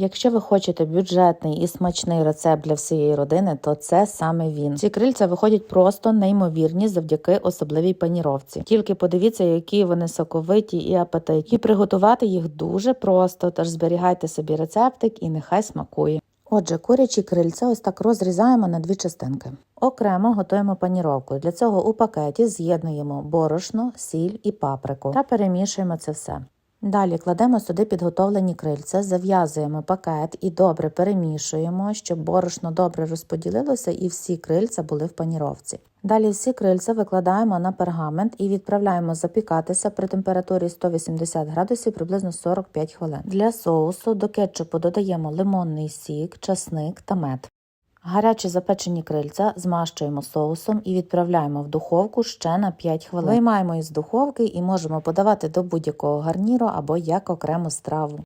Якщо ви хочете бюджетний і смачний рецепт для всієї родини, то це саме він. Ці крильця виходять просто неймовірні завдяки особливій паніровці. Тільки подивіться, які вони соковиті і апетитні. І приготувати їх дуже просто, тож зберігайте собі рецептик і нехай смакує. Отже, курячі крильця ось так розрізаємо на дві частинки. Окремо готуємо паніровку. Для цього у пакеті з'єднуємо борошно, сіль і паприку та перемішуємо це все. Далі кладемо сюди підготовлені крильця, зав'язуємо пакет і добре перемішуємо, щоб борошно добре розподілилося і всі крильця були в паніровці. Далі всі крильця викладаємо на пергамент і відправляємо запікатися при температурі 180 градусів приблизно 45 хвилин. Для соусу до кетчупу додаємо лимонний сік, часник та мед. Гарячі запечені крильця змащуємо соусом і відправляємо в духовку ще на 5 хвилин. Виймаємо із духовки і можемо подавати до будь-якого гарніру або як окрему страву.